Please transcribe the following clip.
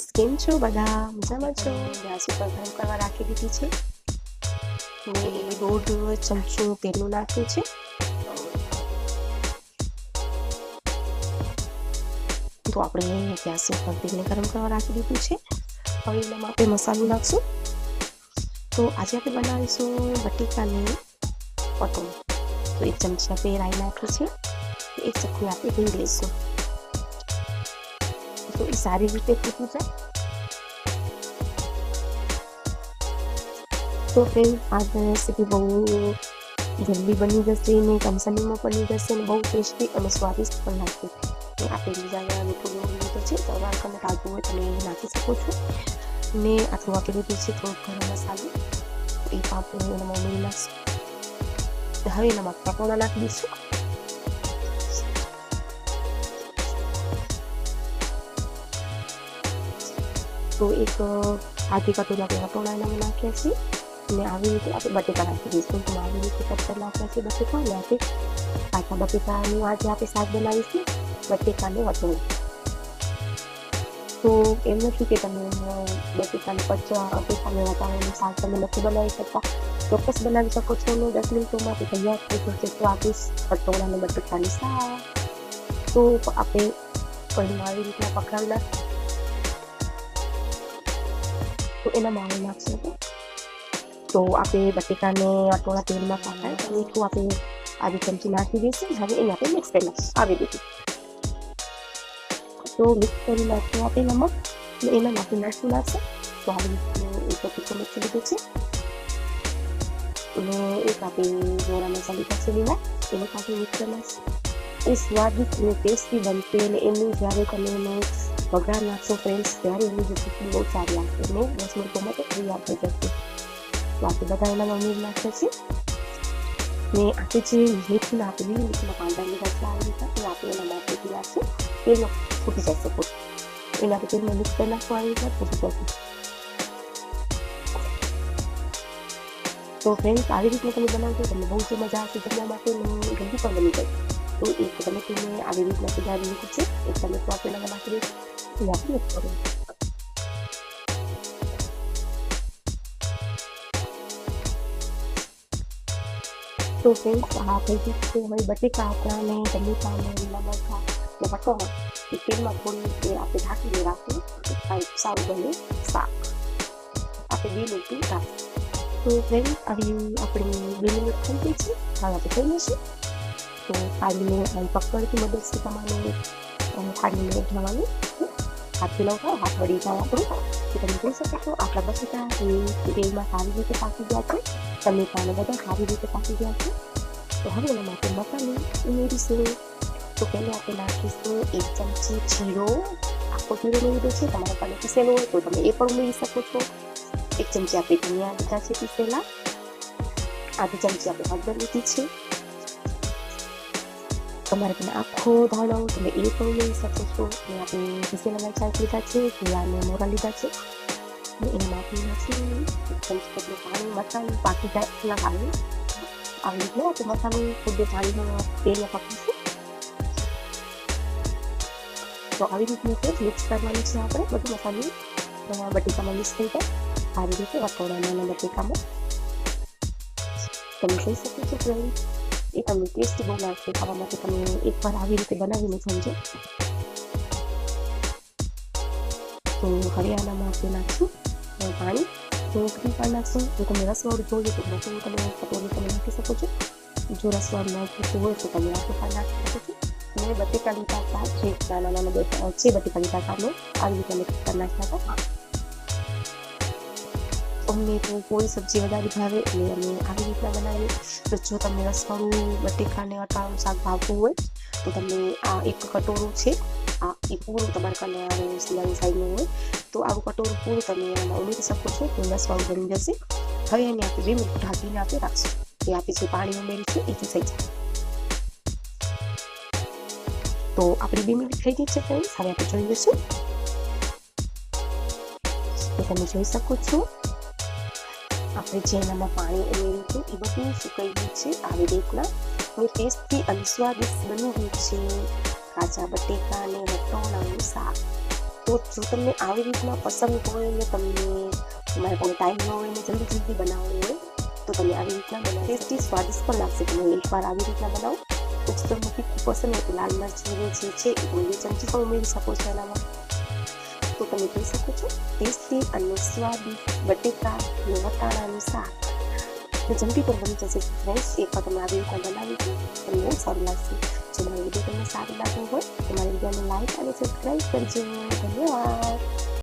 Friends કેમ છો બધા? મજામાં છો? ગેસ ઉપર ગરમ કરવા રાખી દીધી છે. મેં દોઢ ચમચું તેલનું નાખ્યું છે. તો આપણે ગેસ ઉપર તેલને ગરમ કરવા રાખી દીધું છે. હવે એનામાં આપણે મસાલો નાખશું. તો આજે આપણે બનાવીશું બટેકાની પટોળ. તો એક ચમચી આપણે રાઈ નાખી છે. એક ચટણી આપણે ભરી લઈશું. તો સારી રીતે ફૂટ્યું છે. તો ફ્રેન્ડ આ રેસીપી બહુ જલ્દી બની જશે, ને કમ સમયમાં બની જશે, ને બહુ ટેસ્ટી અને સ્વાદિષ્ટ પણ લાગશે. ને આપણે બીજા મીઠું લીધો છે તમારે તમે ટાળવું હોય તમે એ નાખી શકો છો. ને આટલું આપી દીધું છે થોડુંક ગરમ મસાલો. એ પણ એના ઉમેરી નાખશું. હવે એનામાં પકોડા નાખી દઈશું. તો એક આધી કટોરી આપણે વટોળા એનામાં નાખ્યા છીએ અને આવી રીતે આપણે બટેકા નાખી દઈશું તો આવી રીતે કટર નાખ્યા છે બટેકા અને આપણે પાછા બટેકાનું આજે આપણે શાક બનાવીશું બટેકાને વટોળું તો એમ નથી કે તમે બટેકાને પચવા બટેકાને વાતાવરણનું શાક તમે નથી બનાવી શકતા ચોક્કસ બનાવી શકો છો અને દસ મિનિટોમાં તે તૈયાર થઈ જશે તો આપીશ પટોળાને બટેકાની શાક તો આપણે કઢીમાં આવી રીતના પકડાવી નાખીએ તો એના માવો નાખશું તો આપણે બટેકાને અટોળા તેલમાં પાકાય મીઠું આપણે આવી ચમચી નાખી દઈશું હવે એને આપણે મિક્સ કરી નાખીશું આવી દીધું તો મિક્સ કરી નાખશું આપણે નમક અને એમાં નાખી નાખશું નાખશે તો આવી એક પીકો મિક્સ લીધું છે અને એક આપણે જોરા મસાલી પાસે લીધા એને સાથે મિક્સ કરી નાખશું એ સ્વાદિષ્ટ અને ટેસ્ટી બનશે અને એમની જ્યારે તમે એને વઘાર નાખશો ફ્રેન્ડ્સ ત્યારે એની રેસીપી બહુ સારી લાગશે ને દસ મિનિટોમાં તો તૈયાર થઈ જશે બાકી બધા એના ઉમેરી નાખ્યા છે ને આપણે જે મીઠું આપેલી મીઠું પાંદડા લીધા છે આવી રીતે એ આપણે એના માટે નાખશું તેલમાં ફૂટી જશે ફૂટ એના તેલમાં મિક્સ કરી નાખવું આવી રીતે ફૂટી જશે તો ફ્રેન્ડ્સ આવી રીતના તમે બનાવજો તમને બહુ જ મજા આવશે જમવા માટે જલ્દી પણ બની જાય તો એક ટમેટીને આવી રીતના સુધારી લીધું છે એક ટમેટું આપણે એનામાં નાખી દઈશું એ આપણે મિક્સ કરીએ તો ફ્રેન્ડ્સ આ થઈ ગયું હવે બટેકા આપણા ને ટમેટા ને લીલા મરચા ને વટોળો એ તેલમાં થોડી તે આપણે ઢાંકીને રાખીએ કાંઈ સારું બને શાક આપણે બે મિનિટ રાખીએ તો ફ્રેન્ડ આવી આપણી બે મિનિટ થઈ ગઈ છે હવે આપણે થઈ લઈશું તો કાઢીને પકડથી મદદથી તમારે કાઢીને જવાનું હાથ મિલાવતા હાથ વળી જાય આપણું તો તમે જોઈ શકો છો આપણા બધા એ તેલમાં સારી રીતે પાકી ગયા છે તમે પાણી બધા સારી રીતે પાકી ગયા છે તો હવે એના માટે મસાલો ઉમેરીશું તો પહેલાં આપણે નાખીશું એક ચમચી જીરો આખો જીરો લીધો છે તમારા પાસે પીસેલો હોય તો તમે એ પણ ઉમેરી શકો છો એક ચમચી આપણે ધનિયા લીધા છે પીસેલા આધી ચમચી આપણે હળદર લીધી છે તમારે તમે આખો ધાણો તમે એ પણ લઈ શકો છો એ આપણે પીસેલા મરચાં લીધા છે જીરાને મોરા લીધા છે અને એમાં આપણે નાખીને એક પાણી મસાલો પાકી જાય એટલા પાણી આવી રીતે તો મસાલો ખુદ પાણીમાં તેલ પકડીશું તો આવી રીતની મિક્સ કરવાનું છે આપણે બધું મસાલો બટેકામાં મિક્સ થઈ જાય આવી રીતે વટોળાના બટેકામાં તમે જોઈ શકો છો ફ્રેન્ડ એ તમને ટેસ્ટી બહુ લાગશે ખાવા માટે તમે એકવાર આવી રીતે બનાવીને સમજો તો હવે આનામાં આપણે નાખશું પાણી. તો ક્રીમ પણ નાખશું, જો તમે રસવાળું જોઈએ તો બધું તમે કટોરી તમે નાખી શકો છો. જો રસવાળું ન જોતું હોય તો તમે આટલું પણ નાખી શકો છો. મેં બટેકા લીધા હતા છે નાના નાના છે બટેકા લીધા હતા આવી રીતે કરી નાખ્યા હતા. અમને તો કોઈ સબ્જી વધારે ભાવે એટલે અમે આવી રીતના બનાવીએ. તો જો તમને રસવાળું બટેકાને અટાળું શાક ભાવતું હોય, તો તમે આ એક કટોરું છે. આ એ પૂરું તમારા કને સિલાઈ સાઈડનું હોય, તો આવું કટોરું પૂરું તમે એમાં ઉમેરી શકો છો, તો રસવાળું બની જશે. હવે એને આપણે બે મિનિટ ઢાંકીને આપણે રાખશું. એ આપણે જે પાણી ઉમેરી છે એ થઈ જાય. તો આપણી બે મિનિટ થઈ ગઈ છે ફ્રેન્ડ્સ, હવે આપણે જોઈ લઈશું. તમે જોઈ શકો છો. આપણે જે એનામાં પાણી ઉમેર્યું હતું એ બધું સુકાઈ ગયું છે આવી રીતના. અને ટેસ્ટથી અને સ્વાદિષ્ટ બની ગયું છે કાચા બટેકા અને વટોણાનું શાક. તો જો તમને આવી રીતના પસંદ હોય ને તમને તમારે કોઈ ટાઈમ ન હોય ને જલ્દી જલ્દી બનાવવું હોય, તો તમે આવી રીતના બનાવો. ટેસ્ટી, સ્વાદિષ્ટ પણ લાગશે તમે એકવાર આવી રીતના બનાવો. પછી તમને ખૂબ પસંદ લાલ મરચી જે છે. એ ચમચી પણ ઉમેરી શકો છો એનામાં. તો તમે જોઈ શકો છો ટેસ્ટી અને સ્વાદિષ્ટ બટેકા અને વટાણાનું શાક. ને જલ્દી પણ બની જશે ફ્રેન્ડ્સ એકવાર તમે આવી રીતના બનાવી છે તમને બહુ સારું લાગશે. જો મારો વીડિયો તમને સારું લાગ્યો હોય તો મારી વિડીયોને લાઈક અને સબસ્ક્રાઈબ કરજો. ધન્યવાદ.